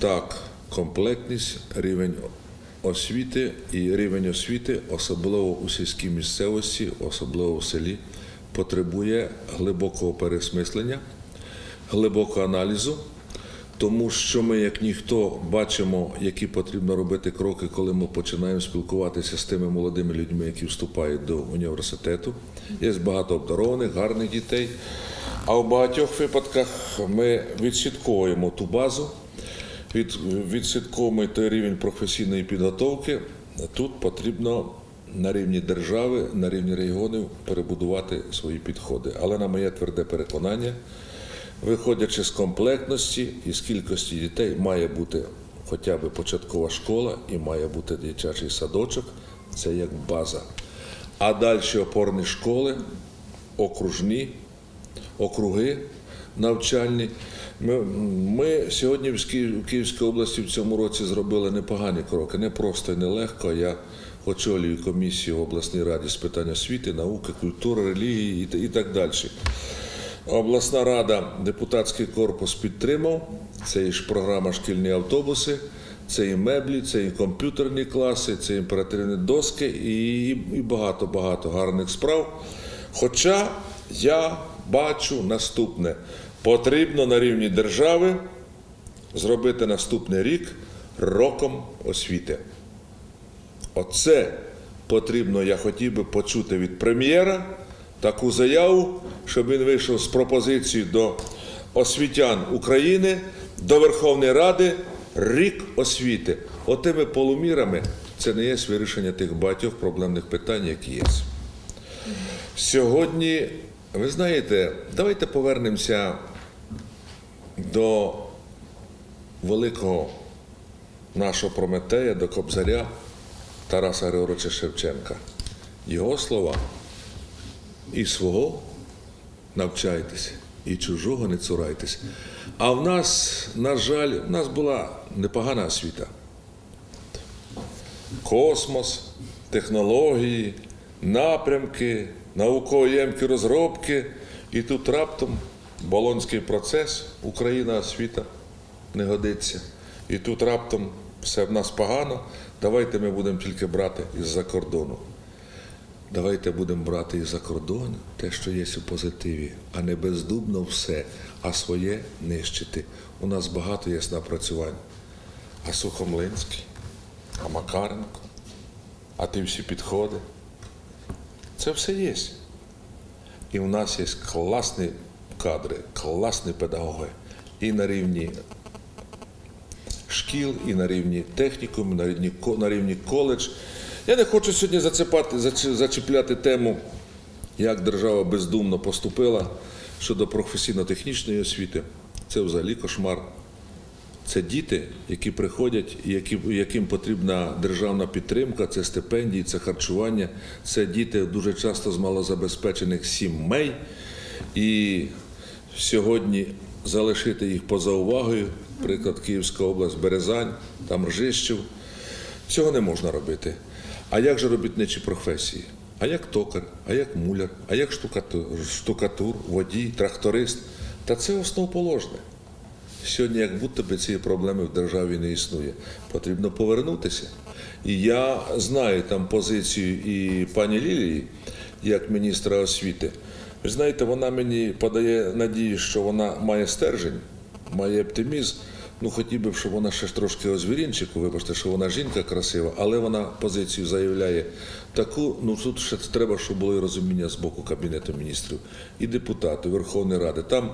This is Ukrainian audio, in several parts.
Так, комплектність, рівень освіти і рівень освіти, особливо у сільській місцевості, особливо в селі, потребує глибокого пересмислення, глибокого аналізу, тому що ми, як ніхто, бачимо, які потрібно робити кроки, коли ми починаємо спілкуватися з тими молодими людьми, які вступають до університету. Є багато обдарованих, гарних дітей. А в багатьох випадках ми відслідковуємо ту базу, від, відслідковуємо той рівень професійної підготовки. Тут потрібно на рівні держави, на рівні регіонів перебудувати свої підходи. Але на моє тверде переконання, виходячи з комплектності і з кількості дітей, має бути хоча б початкова школа і має бути дитячий садочок. Це як база. А далі опорні школи, окружні, округи навчальні. Ми, ми сьогодні в Київській області в цьому році зробили непогані кроки. Не просто і не легко. Я очолюю комісію обласній раді з питань освіти, науки, культури, релігії і, так далі. Обласна рада, депутатський корпус підтримав. Це і програма шкільні автобуси, це і меблі, це і комп'ютерні класи, це імперативні доски і багато-багато гарних справ. Хоча я бачу наступне: потрібно на рівні держави зробити наступний рік роком освіти. Оце потрібно, я хотів би почути від прем'єра таку заяву, щоб він вийшов з пропозицією до освітян України, до Верховної Ради рік освіти. Отими полумірами це не є вирішення тих багатьох проблемних питань, які є. Сьогодні, ви знаєте, давайте повернемося до великого нашого Прометея, до Кобзаря Тараса Григоровича Шевченка. Його слова і свого навчайтеся, і чужого не цурайтеся. А в нас, на жаль, в нас була непогана освіта. Космос, технології, напрямки, науково-ємкі розробки. І тут раптом Болонський процес, Україна освіта не годиться. І тут раптом все в нас погано. Давайте ми будемо тільки брати із-за кордону. Давайте будемо брати із-за кордону те, що є у позитиві, а не бездумно все, а своє нищити. У нас багато є напрацювань. А Сухомлинський, а Макаренко, а ті всі підходи. Це все є. І в нас є класні кадри, класні педагоги. І на рівні шкіл, і на рівні технікуму, на рівні, на рівні коледж. Я не хочу сьогодні зацепати, зачіпляти тему, як держава бездумно поступила щодо професійно-технічної освіти. Це взагалі кошмар. Це діти, які приходять, які, яким потрібна державна підтримка, це стипендії, це харчування. Це діти дуже часто з малозабезпечених сімей. І сьогодні залишити їх поза увагою, приклад Київська область, Березань, там Ржищів. Цього не можна робити. А як же робітничі професії? А як токар, а як муляр, а як штукатур, водій, тракторист? Та це основоположне. Сьогодні, як будто би цієї проблеми в державі не існує. Потрібно повернутися. І я знаю там позицію і пані Лілії, як міністра освіти. Ви знаєте, вона мені подає надію, що вона має стержень, має оптимізм. Ну, хотів би, щоб вона ще трошки озвірінчику, вибачте, що вона жінка красива, але вона позицію заявляє таку. Ну тут ще треба, щоб було і розуміння з боку Кабінету міністрів і депутатів Верховної Ради. Там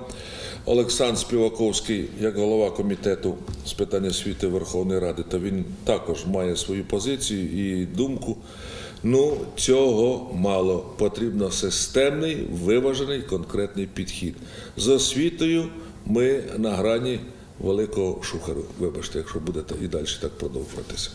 Олександр Співаковський, як голова комітету з питань освіти Верховної Ради, то він також має свою позицію і думку. Ну, цього мало. Потрібно системний, виважений, конкретний підхід. З освітою ми на грані великого шухеру. Вибачте, якщо будете і далі так продовжуватися.